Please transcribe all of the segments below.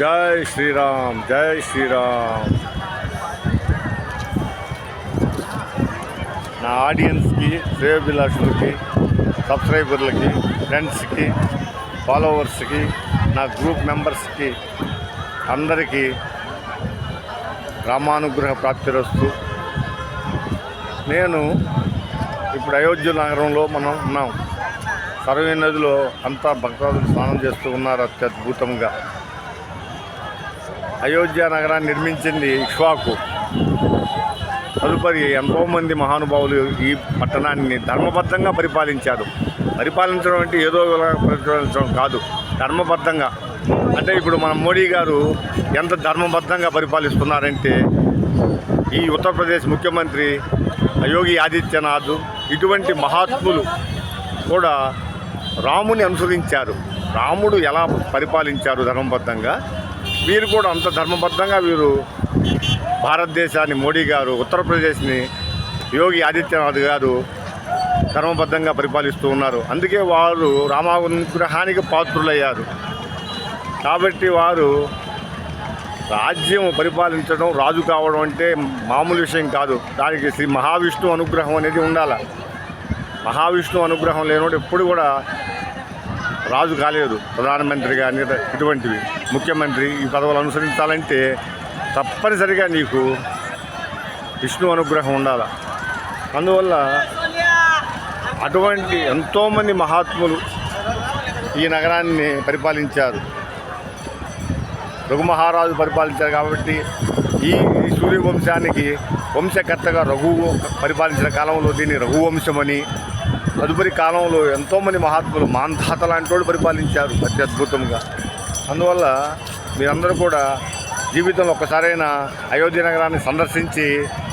జై శ్రీరామ్ జై శ్రీరామ్. నా ఆడియన్స్కి శ్రేయోభిలాషులకి సబ్స్క్రైబర్లకి ఫ్రెండ్స్కి ఫాలోవర్స్కి నా గ్రూప్ మెంబర్స్కి అందరికీ రామానుగ్రహ ప్రాప్తిరస్తు నేను ఇప్పుడు అయోధ్య నగరంలో మనం ఉన్నాం. సరవీ నదిలో అంతా భక్తాదులు స్నానం చేస్తూ ఉన్నారు అత్యద్భుతంగా. అయోధ్య నగరాన్ని నిర్మించింది ఇక్ష్వాకు. తదుపరి ఎంతోమంది మహానుభావులు ఈ పట్టణాన్ని ధర్మబద్ధంగా పరిపాలించారు. పరిపాలించడం అంటే ఏదో పరిపాలించడం కాదు ధర్మబద్ధంగా. అంటే ఇప్పుడు మన మోడీ గారు ఎంత ధర్మబద్ధంగా పరిపాలిస్తున్నారంటే ఈ ఉత్తరప్రదేశ్ ముఖ్యమంత్రి యోగి ఆదిత్యనాథ్ ఇటువంటి మహాత్ములు కూడా రాముని అనుసరించారు. రాముడు ఎలా పరిపాలించారు ధర్మబద్ధంగా? వీరు కూడా అంత ధర్మబద్ధంగా వీరు భారతదేశాన్ని మోడీ గారు ఉత్తరప్రదేశ్ని యోగి ఆదిత్యనాథ్ గారు ధర్మబద్ధంగా పరిపాలిస్తూ ఉన్నారు. అందుకే వారు రామానుగ్రహానికి పాత్రులయ్యారు. కాబట్టి వారు రాజ్యం పరిపాలించడం రాజు కావడం అంటే మామూలు విషయం కాదు. దానికి శ్రీ మహావిష్ణు అనుగ్రహం అనేది ఉండాలి. మహావిష్ణు అనుగ్రహం లేనోడు ఎప్పుడు కూడా రాజు కాలేదు. ప్రధానమంత్రి కానీ ఇటువంటివి. ముఖ్యమంత్రి ఈ పదవులు అనుసరించాలంటే తప్పనిసరిగా నీకు విష్ణు అనుగ్రహం ఉండాలి? అందువల్ల అటువంటి ఎంతోమంది మహాత్ములు ఈ నగరాన్ని పరిపాలించారు. రఘుమహారాజు పరిపాలించారు కాబట్టి ఈ ఈ సూర్యవంశానికి వంశకర్తగా రఘువు పరిపాలించిన కాలంలో దీన్ని రఘువంశమని తదుపరి కాలంలో ఎంతోమంది మహాత్ములు మాంధాత లాంటి వాళ్ళు పరిపాలించారు అతి అద్భుతంగా. అందువల్ల మీరందరూ కూడా జీవితంలో ఒక్కసారైనా అయోధ్య నగరాన్ని సందర్శించి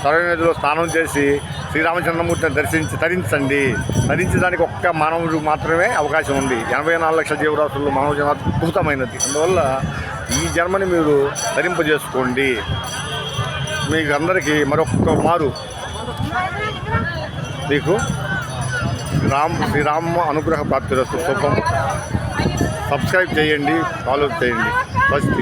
సరైన స్నానం చేసి శ్రీరామచంద్రమూర్తిని దర్శించి తరించండి. తరించడానికి ఒక్క మానవుడికి మాత్రమే అవకాశం ఉంది. ఎనభై నాలుగు లక్షల జీవరాశుల్లో మానవ జన్మ అద్భుతమైనది. అందువల్ల ఈ జన్మని మీరు ధరింపజేసుకోండి మీకు అందరికీ మరొక్క మారు. మీకు రామ్ శ్రీరామ అనుగ్రహ ప్రాప్తి శుభం. సబ్స్క్రైబ్ చేయండి ఫాలో చేయండి. ఫస్ట్